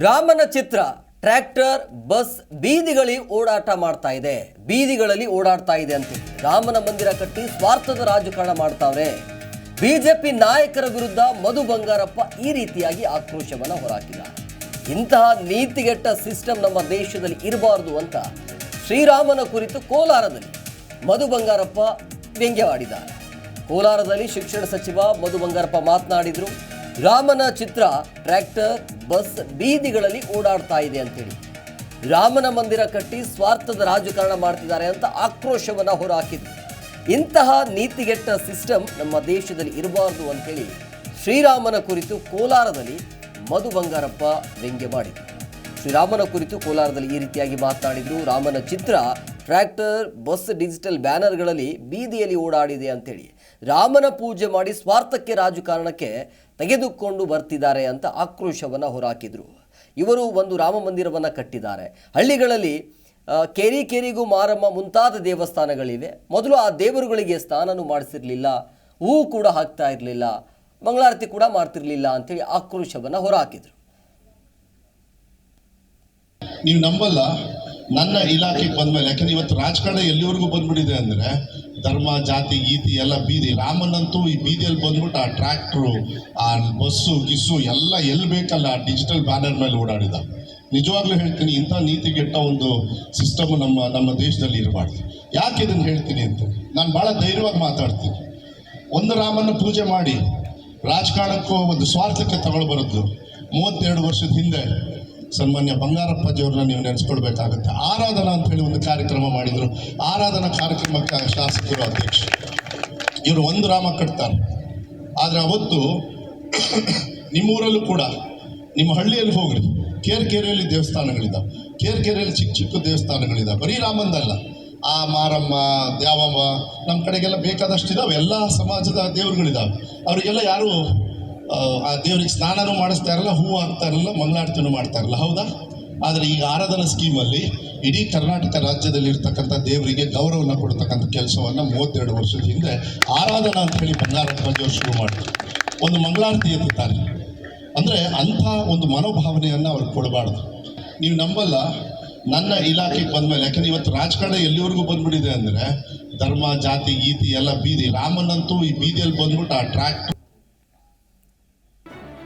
ರಾಮನ ಚಿತ್ರ, tractor, bus ಬೀದಿಗಳಲ್ಲಿ ಓಡಾಟ ಮಾಡ್ತಾ ಇದೆ. ಬೀದಿಗಳಲ್ಲಿ ಓಡಾಡ್ತಾ ಇದೆ ಅಂತ. ರಾಮನ ಮಂದಿರ ಕಟ್ಟಿ ಸ್ವಾರ್ಥದ ರಾಜಕಾರಣ ಮಾಡ್ತಾವ್ರೆ. ಬಿಜೆಪಿ ನಾಯಕರ ವಿರುದ್ಧ ಮಧು ಬಂಗಾರಪ್ಪ ಈ ರೀತಿಯಾಗಿ ಆಕ್ರೋಶವನ್ನು ಹೊರಹಾಕಿದ ಇಂತಹ ನೀತಿಗೆಟ್ಟ ಸಿಸ್ಟಮ್ ನಮ್ಮ ದೇಶದಲ್ಲಿ ಇರಬಾರದು ಅಂತ ಶ್ರೀರಾಮನ ಕುರಿತು ಕೋಲಾರದಲ್ಲಿ ಮಧು ಬಂಗಾರಪ್ಪ ವ್ಯಂಗ್ಯವಾಡಿದ್ದಾರೆ. ಕೋಲಾರದಲ್ಲಿ ಶಿಕ್ಷಣ ಸಚಿವ ಮಧು ಬಂಗಾರಪ್ಪ ಮಾತನಾಡಿದ್ರು. ರಾಮನ ಚಿತ್ರ ಟ್ರ್ಯಾಕ್ಟರ್, ಬಸ್ ಬೀದಿಗಳಲ್ಲಿ ಓಡಾಡ್ತಾ ಇದೆ ಅಂತೇಳಿ. ರಾಮನ ಮಂದಿರ ಕಟ್ಟಿ ಸ್ವಾರ್ಥದ ರಾಜಕಾರಣ ಮಾಡ್ತಿದ್ದಾರೆ ಅಂತ ಆಕ್ರೋಶವನ್ನ ಹೊರಹಾಕಿದ್ರು ಇಂತಹ ನೀತಿಗೆಟ್ಟ ಸಿಸ್ಟಮ್ ನಮ್ಮ ದೇಶದಲ್ಲಿ ಇರಬಾರ್ದು ಅಂತೇಳಿ ಶ್ರೀರಾಮನ ಕುರಿತು ಕೋಲಾರದಲ್ಲಿ ಮಧು ಬಂಗಾರಪ್ಪ ವ್ಯಂಗ್ಯ ಮಾಡಿದ್ರು. ಶ್ರೀರಾಮನ ಕುರಿತು ಕೋಲಾರದಲ್ಲಿ ಈ ರೀತಿಯಾಗಿ ಮಾತನಾಡಿದ್ರು. ರಾಮನ ಚಿತ್ರ ಟ್ರ್ಯಾಕ್ಟರ್, ಬಸ್ ಡಿಜಿಟಲ್ ಬ್ಯಾನರ್ಗಳಲ್ಲಿ ಬೀದಿಯಲ್ಲಿ ಓಡಾಡಿದೆ ಅಂತೇಳಿ. ರಾಮನ ಪೂಜೆ ಮಾಡಿ ಸ್ವಾರ್ಥಕ್ಕೆ ರಾಜಕಾರಣಕ್ಕೆ ತೆಗೆದುಕೊಂಡು ಬರ್ತಿದ್ದಾರೆ ಅಂತ ಆಕ್ರೋಶವನ್ನು ಹೊರಹಾಕಿದರು ಇವರು ಒಂದು ರಾಮ ಮಂದಿರವನ್ನು ಕಟ್ಟಿದ್ದಾರೆ. ಹಳ್ಳಿಗಳಲ್ಲಿ ಕೆರಿ ಕೇರಿ ಕೇರಿಗೂ ಮಾರಮ್ಮ ಮುಂತಾದ ದೇವಸ್ಥಾನಗಳಿವೆ. ಮೊದಲು ಆ ದೇವರುಗಳಿಗೆ ಸ್ನಾನನೂ ಮಾಡಿಸಿರಲಿಲ್ಲ. ಹೂ ಕೂಡ ಹಾಕ್ತಾ ಇರಲಿಲ್ಲ. ಮಂಗಳಾರತಿ ಕೂಡ ಮಾಡ್ತಿರ್ಲಿಲ್ಲ ಅಂತೇಳಿ ಆಕ್ರೋಶವನ್ನು ಹೊರಹಾಕಿದರು ನೀವು ನಂಬಲ್ಲ? ನನ್ನ ಇಲಾಖೆಗೆ ಬಂದ್ಮೇಲೆ, ಯಾಕಂದ್ರೆ ಇವತ್ತು ರಾಜಕಾರಣ ಎಲ್ಲಿವರೆಗೂ ಬಂದ್ಬಿಟ್ಟಿದೆ ಅಂದ್ರೆ, ಧರ್ಮ, ಜಾತಿ ಗೀತಿ ಎಲ್ಲ ಬೀದಿ. ರಾಮನಂತೂ ಈ ಬೀದಿಯಲ್ಲಿ ಬಂದ್ಬಿಟ್ಟು ಆ ಟ್ರ್ಯಾಕ್ಟ್ರು, ಆ ಬಸ್ಸು, ಗಿಸ್ಸು ಎಲ್ಲ ಎಲ್ಲಿ ಬೇಕಲ್ಲ ಆ ಡಿಜಿಟಲ್ ಬ್ಯಾನರ್ ಮೇಲೆ ಓಡಾಡಿದ. ನಿಜವಾಗ್ಲೂ ಹೇಳ್ತೀನಿ, ಇಂಥ ನೀತಿಗೆಟ್ಟ ಒಂದು ಸಿಸ್ಟಮ್ ನಮ್ಮ ನಮ್ಮ ದೇಶದಲ್ಲಿ ಇರಬಾರ್ದು. ಯಾಕೆ ಇದನ್ನು ಹೇಳ್ತೀನಿ ಅಂತ? ನಾನು ಭಾಳ ಧೈರ್ಯವಾಗಿ ಮಾತಾಡ್ತೀನಿ. ಒಂದು ರಾಮನ ಪೂಜೆ ಮಾಡಿ, ರಾಜಕಾರಣಕ್ಕೂ ಒಂದು ಸ್ವಾರ್ಥಕ್ಕೆ ತಗೊಳ್ಬಾರದು. ಬರೋದು ಮೂವತ್ತೆರಡು ವರ್ಷದ ಹಿಂದೆ ಸನ್ಮಾನ್ಯ ಬಂಗಾರಪ್ಪಾಜಿಯವ್ರನ್ನ ನೀವು ನೆನೆಸ್ಕೊಳ್ಬೇಕಾಗುತ್ತೆ. ಆರಾಧನಾ ಅಂತ ಹೇಳಿ ಒಂದು ಕಾರ್ಯಕ್ರಮ ಮಾಡಿದರು. ಆರಾಧನಾ ಕಾರ್ಯಕ್ರಮಕ್ಕೆ ಶಾಸಕರು ಅಧ್ಯಕ್ಷ. ಇವರು ಒಂದು ರಾಮ ಕಟ್ತಾರೆ. ಆದರೆ ಅವತ್ತು ನಿಮ್ಮೂರಲ್ಲೂ ಕೂಡ, ನಿಮ್ಮ ಹಳ್ಳಿಯಲ್ಲಿ ಹೋಗ್ರಿ. ಕೇರ್ಕೆರೆಯಲ್ಲಿ ದೇವಸ್ಥಾನಗಳಿದ್ದಾವೆ ಕೇರ್ಕೆರೆಯಲ್ಲಿ ಚಿಕ್ಕ ಚಿಕ್ಕ ದೇವಸ್ಥಾನಗಳಿದ್ದಾವೆ ಬರೀ ರಾಮಂದಲ್ಲ. ಆ ಮಾರಮ್ಮ, ದ್ಯಾವಮ್ಮ ನಮ್ಮ ಕಡೆಗೆಲ್ಲ ಬೇಕಾದಷ್ಟು ಇದಾವೆ ಎಲ್ಲ ಸಮಾಜದ ದೇವರುಗಳಿದ್ದಾವೆ ಅವರಿಗೆಲ್ಲ ಯಾರು ಆ, ದೇವ್ರಿಗೆ ಸ್ನಾನನೂ ಮಾಡಿಸ್ತಾ ಇರಲ್ಲ ಹೂವು ಹಾಕ್ತಾ ಇರಲ್ಲ ಮಂಗಳಾರತಿನೂ ಮಾಡ್ತಾ ಇರಲ್ಲ ಹೌದಾ? ಆದರೆ ಈಗ ಆರಾಧನಾ ಸ್ಕೀಮಲ್ಲಿ ಇಡೀ ಕರ್ನಾಟಕ ರಾಜ್ಯದಲ್ಲಿ ಇರ್ತಕ್ಕಂಥ ದೇವರಿಗೆ ಗೌರವನ ಕೊಡ್ತಕ್ಕಂಥ ಕೆಲಸವನ್ನು ಮೂವತ್ತೆರಡು ವರ್ಷದ ಹಿಂದೆ ಆರಾಧನಾ ಅಂತ ಹೇಳಿ ಬಂಗಾರಪ್ಪಜಿಯವರು ಶುರು ಮಾಡಿದ್ರು. ಒಂದು ಮಂಗಳಾರತಿ ಎತ್ತಾರೆ ಅಂದರೆ ಅಂಥ ಒಂದು ಮನೋಭಾವನೆಯನ್ನು ಅವ್ರಿಗೆ ಕೊಡಬಾರ್ದು. ನೀವು ನಂಬಲ್ಲ ನನ್ನ ಇಲಾಖೆಗೆ ಬಂದ್ಮೇಲೆ ಯಾಕಂದ್ರೆ ಇವತ್ತು ರಾಜಕಾರಣ ಎಲ್ಲಿವರೆಗೂ ಬಂದ್ಬಿಟ್ಟಿದೆ ಅಂದರೆ ಧರ್ಮ ಜಾತಿ ಗೀತಿ ಎಲ್ಲ ಬೀದಿ ರಾಮನಂತೂ ಈ ಬೀದಿಯಲ್ಲಿ ಬಂದ್ಬಿಟ್ಟು ಆ ಟ್ರ್ಯಾಕ್ಟ್